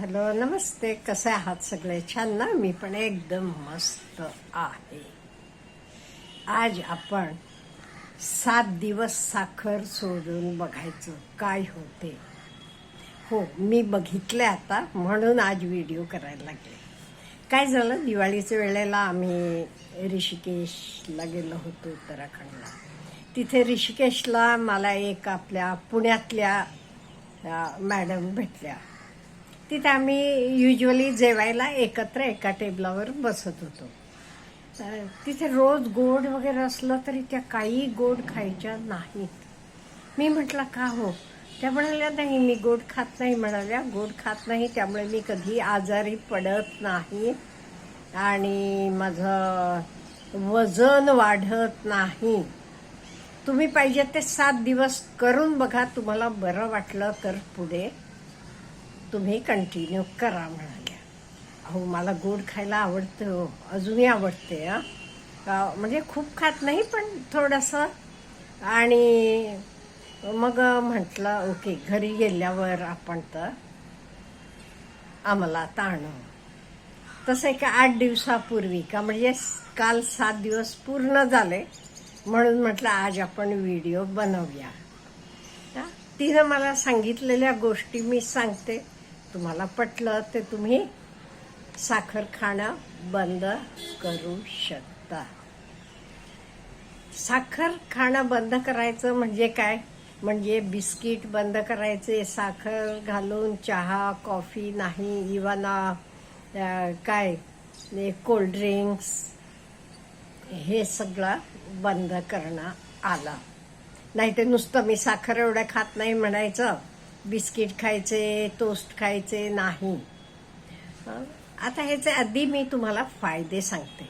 Hello नमस्ते. कसे आहात सगळे? छान ना? मी पण एकदम मस्त आहे. आज आपण सात दिवस साखर सोडून बघायचं. काय होते? हो मी बघितले आता म्हणून आज व्हिडिओ करायला लागले. काय झालं? दिवाळीच्या वेळेला आम्ही ऋषिकेशला गेलो होतो उत्तराखंडला. तिथे ऋषिकेशला मला एक आपल्या पुण्यातल्या मॅडम भेटल्या. तिथे आम्ही युजली जेवायला एकत्र एका टेबलावर बसत होतो. तिथे रोज गोड वगैरे असलं तरी त्या काही गोड खायच्या नाहीत. मी म्हटलं का हो? त्या म्हणाल्या नाही मी गोड खात नाही म्हणाल्या. गोड खात नाही त्यामुळे मी कधी आजारी पडत नाही आणि माझं वजन वाढत नाही. तुम्ही पाहिजे ते सात दिवस करून बघा तुम्हाला बरं वाटलं तर पुढे. तुम्ही कंटिन्यू करा म्हणाल्या. अहो मला गोड खायला आवडतं हो अजूनही आवडते हा. म्हणजे खूप खात नाही पण थोडंसं. आणि मग म्हटलं ओके घरी गेल्यावर आपण तर आम्हाला आता आणू तसं एक आठ दिवसापूर्वी का? म्हणजे काल सात दिवस पूर्ण झाले. म्हणून म्हटलं आज आपण व्हिडिओ बनवूया. तिनं मला सांगितलेल्या गोष्टी मी सांगते. तुम्हाला पटलं ते तुम्ही साखर खाणं बंद करू शकता. साखर खाणं बंद करायचं म्हणजे काय? म्हणजे बिस्किट बंद करायचे साखर घालून चहा कॉफी नाही इवाना काय? कोल्ड्रिंक्स हे सगळं बंद करणं आलं. नाही ते नुसतं मी साखर एवढं खात नाही म्हणायचं. बिस्किट खायचे टोस्ट खायचे नाही. आता ह्याचे आधी मी तुम्हाला फायदे सांगते.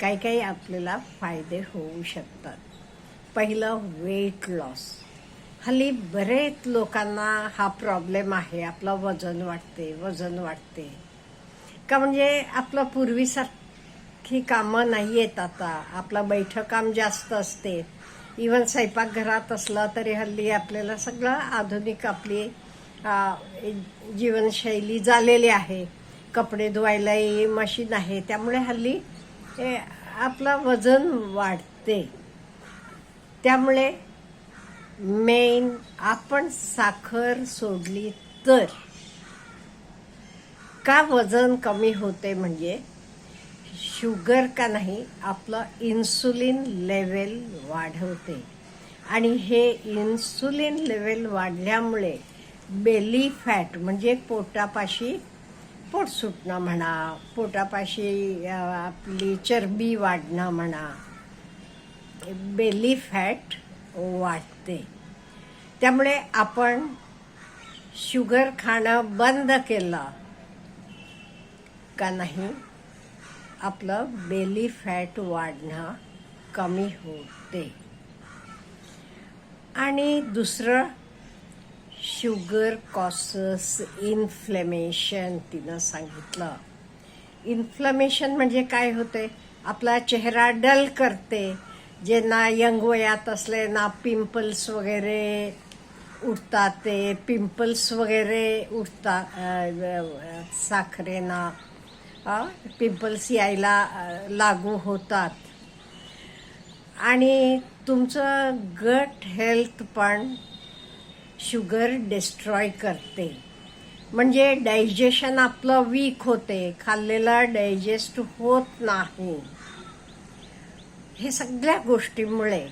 काही काही आपल्याला फायदे होऊ शकतात. पहिलं वेट लॉस हल्ली बरेच लोकांना हा प्रॉब्लेम आहे. आपलं वजन वाढते वजन वाढते. का म्हणजे आपलं पूर्वीसारखी कामं नाही आहेत आता. आपलं बैठक काम जास्त असते. इवन स्वयंपाकघरात असलं तरी हल्ली आपल्याला सगळं आधुनिक आपली जीवनशैली झालेली आहे. कपडे धुवायलाही मशीन आहे. त्यामुळे हल्ली हे आपलं वजन वाढते. त्यामुळे मेन आपण साखर सोडली तर का वजन कमी होते म्हणजे शुगर का नाही आपलं इन्सुलिन लेवल वाढवते. आणि हे इन्सुलिन लेवल वाढल्यामुळे बेली फॅट म्हणजे पोटापाशी पोट सुटणं म्हणा पोटापाशी आपली चरबी वाढणं म्हणा बेली फॅट वाढते. त्यामुळे आपण शुगर खाणं बंद केलं का नाही? आपलं बेली फॅट वाढणं कमी होते. आणि दुसरं शुगर कॉसस इन्फ्लेमेशन तिनं सांगितलं. इन्फ्लमेशन म्हणजे काय होते? आपला चेहरा डल करते जे ना यंग वयात असले ना पिंपल्स वगैरे उठतात ते पिंपल्स वगैरे उठतात साखरेना पिंपल्स यायला लागू होतात. आणि तुमचं गट हेल्थ पण शुगर डिस्ट्रॉय करते. म्हणजे डायजेशन आपलं वीक होते. खाल्लेलं डायजेस्ट होत नाही. हे सगळ्या गोष्टीमुळे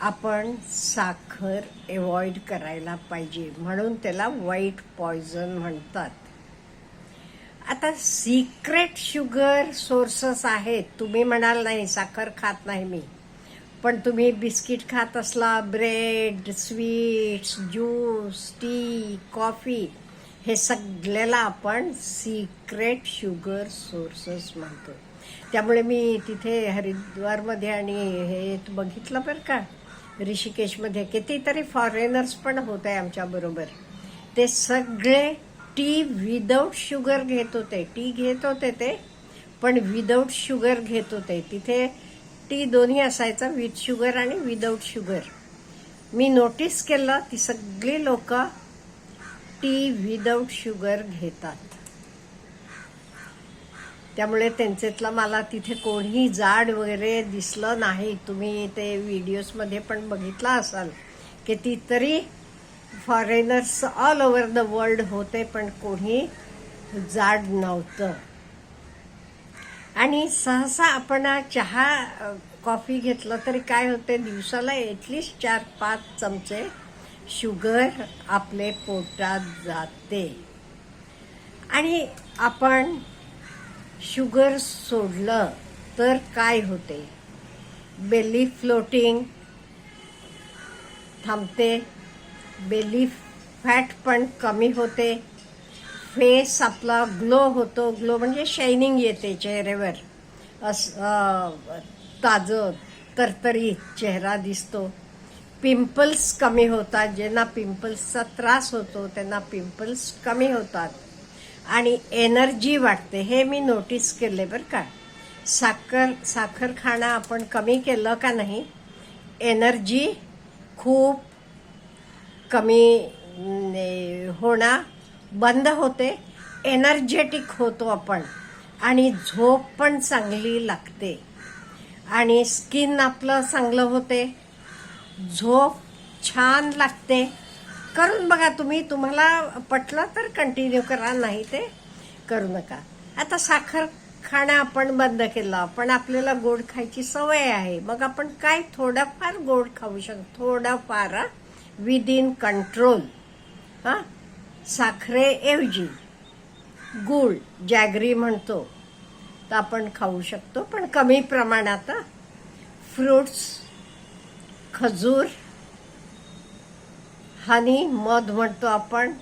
आपण साखर एवॉइड करायला पाहिजे. म्हणून त्याला वाईट पॉयझन म्हणतात. आता सिक्रेट शुगर सोर्सेस आहेत. तुम्ही म्हणाल नाही साखर खात नाही मी. पण तुम्ही बिस्किट खात असला bread sweets juice tea coffee हे सगळ्याला आपण सिक्रेट शुगर सोर्सेस म्हणतो. त्यामुळे मी तिथे हरिद्वारमध्ये आणि हे बघितलं बरं का. ऋषिकेशमध्ये कितीतरी फॉरेनर्स पण होत आहे आमच्याबरोबर ते सगळे टी विदाऊट शुगर घेत होते. टी घेत होते ते पण विदाऊट शुगर घेत होते. तिथे टी दोन्ही असायचं विथ शुगर आणि विदाऊट शुगर मी नोटीस केलं ती सगळी लोक टी विदाऊट शुगर घेतात. त्यामुळे त्यांच्यातलं मला तिथे कोणीही जाड वगैरे दिसलं नाही. तुम्ही ते व्हिडिओजमध्ये पण बघितला असाल की ती तरी foreigners all over the world होते पण कोणी जाड नव्हतं. आणि सहसा आपण चहा कॉफी घेतलं तरी काय होते दिवसाला एटलिस्ट चार पाच चमचे शुगर आपले पोटात जाते. आणि आपण शुगर सोडलं तर काय होते? बेली फ्लोटिंग थांबते. बेली फॅट पण कमी होते. फेस आपला ग्लो होतो. ग्लो म्हणजे शायनिंग येते चेहऱ्यावर. अस ताजं तरतरीत चेहरा दिसतो. पिंपल्स कमी होतात. ज्यांना पिंपल्सचा त्रास होतो त्यांना पिंपल्स कमी होतात. आणि एनर्जी वाटते हे मी नोटीस केले बरं का. साखर साखर खाणं आपण कमी केलं का नाही? एनर्जी खूप कमी ने- होणं बंद होते. एनर्जेटिक होतो आपण. आणि झोप पण चांगली लागते. आणि स्किन आपलं चांगलं होते. झोप छान लागते. करून बघा तुम्ही. तुम्हाला पटलं तर कंटिन्यू करा नाही ते करू नका. आता साखर खाणं आपण बंद केलं. पण आपल्याला गोड खायची सवय आहे. मग आपण काय थोडंफार गोड खाऊ शकतो? थोडंफार विद इन कंट्रोल हां? साखरेऐवजी गूळ जॅगरी म्हणतो. तर आपण खाऊ शकतो पण कमी प्रमाणात फ्रुट्स खजूर हनी मध म्हणतो आपण.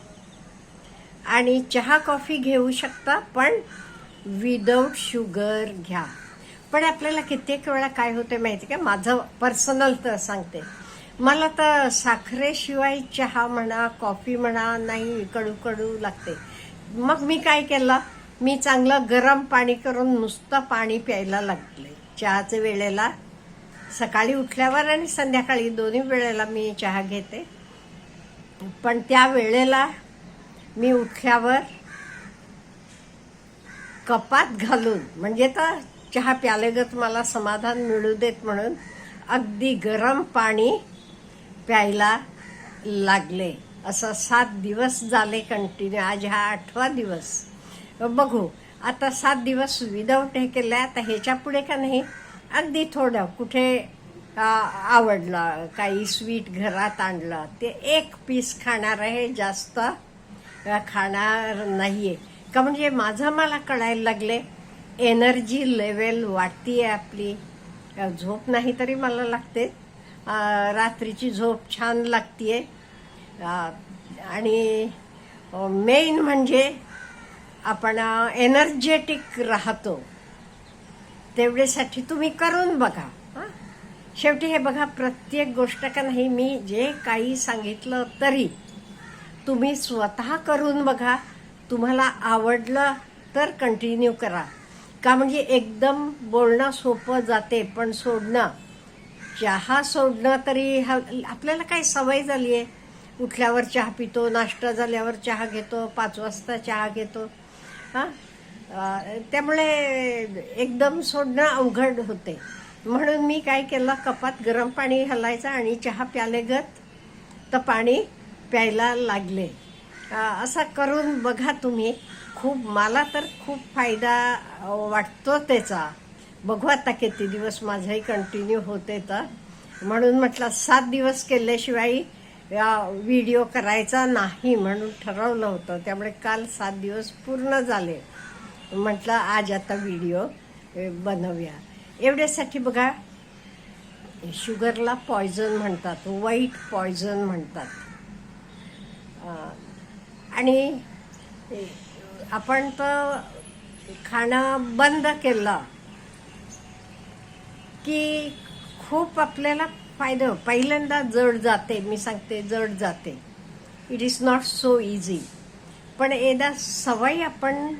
आणि चहा कॉफी घेऊ शकता पण विदाऊट शुगर घ्या. पण आपल्याला कित्येक वेळा काय होते माहिती का? माझं पर्सनल तर सांगते. मला तर साखरेशिवाय चहा म्हणा कॉफी म्हणा नाही कडू कडू लागते. मग मी काय केलं? मी चांगलं गरम पाणी करून नुसतं पाणी प्यायला लागले. चहाच्या वेळेला सकाळी उठल्यावर आणि संध्याकाळी दोन्ही वेळेला मी चहा घेते. पण त्या वेळेला मी उठल्यावर कपात घालून म्हणजे तर चहा प्यालेगत मला समाधान मिळू देत म्हणून अगदी गरम पाणी प्यायला लागले. असं सात दिवस झाले कंटिन्यू आज हा आठवा दिवस. बघू. आता सात दिवस विदाऊट हे केलं आता ह्याच्या पुढे का नाही? अगदी थोडं. कुठे आवडलं. काही स्वीट घरात आणलं. ते एक पीस खाणार आहे. जास्त खाणार खाणार नाहीये. का म्हणजे माझं मला कळायला लागले. एनर्जी लेवल वाढतीये आपली. झोप नाही तरी मला लागते. रात्रीची झोप छान लागतीये. आणि मेन म्हणजे आपण एनर्जेटिक राहतो. तेवढ्यासाठी तुम्ही करून बघा. शेवटी हे बघा प्रत्येक गोष्ट का नाही मी जे काही सांगितलं तरी तुम्ही स्वतः करून बघा. तुम्हाला आवडलं तर कंटिन्यू करा. का म्हणजे एकदम बोलणं सोपं जाते पण सोडणं चहा सोडणं तरी हा आपल्याला काय सवय झाली आहे? उठल्यावर चहा पितो नाश्ता झाल्यावर चहा घेतो पाच वाजता चहा घेतो. हां? त्यामुळे एकदम सोडणं अवघड होते. म्हणून मी काय केलं कपात गरम पाणी घालायचं आणि चहा प्यालेगत तर पाणी प्यायला लागले. असं करून बघा तुम्ही खूप मला तर खूप फायदा वाटतो त्याचा. बघू आता किती दिवस माझाही कंटिन्यू होते तर. म्हणून म्हटलं सात दिवस केल्याशिवाय व्हिडिओ करायचा नाही म्हणून ठरवलं होतं. त्यामुळे काल सात दिवस पूर्ण झाले. म्हटलं आज आता व्हिडिओ बनवूया. एवढ्यासाठी बघा शुगरला पॉयझन म्हणतात वाईट पॉयझन म्हणतात. आणि आपण तर खाणं बंद केलं. की खूप आपल्याला फायदा पहिल्यांदा जड जाते मी सांगते जड जाते. It is not so easy पण एकदा सवय आपण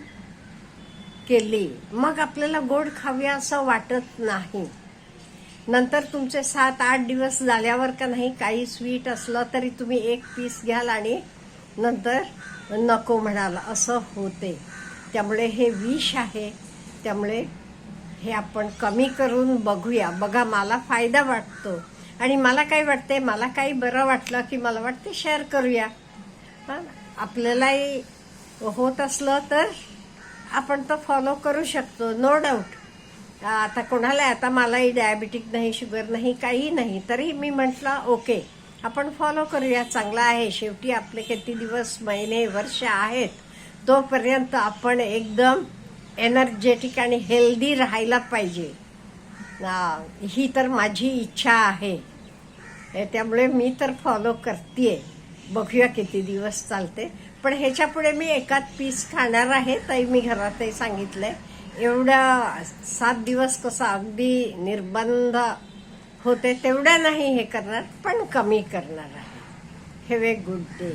केली मग आपल्याला गोड खावे असं वाटत नाही. नंतर तुमचे सात आठ दिवस झाल्यावर का नाही काही स्वीट असलं तरी तुम्ही एक पीस घ्याल आणि नंतर नको म्हणाल असं होते. त्यामुळे हे विष आहे. त्यामुळे हे आपण कमी करून बघूया. बघा मला फायदा वाटतो. आणि मला काय वाटते मला काही बरं वाटलं की मला वाटते शेअर करूया. हां? आपल्यालाही होत असलं तर आपण तो फॉलो करू शकतो नो डाऊट आता कोणाला आता मलाही डायबिटिक नाही शुगर नाही काही नाही. तरी मी म्हटलं ओके आपण फॉलो करूया. चांगला आहे. शेवटी आपले किती दिवस महिने वर्ष आहेत तोपर्यंत आपण एकदम एनर्जेटिक आणि हेल्दी राहायला पाहिजे. ही तर माझी इच्छा आहे. त्यामुळे मी तर फॉलो करते बघूया किती दिवस चालते. पण ह्याच्यापुढे मी एकाच पीस खाणार आहे ताई मी घरातही सांगितलं आहे एवढा सात दिवस कसा अगदी निर्बंध होते तेवढ्या नाही हे करणार पण कमी करणार आहे. Have a good day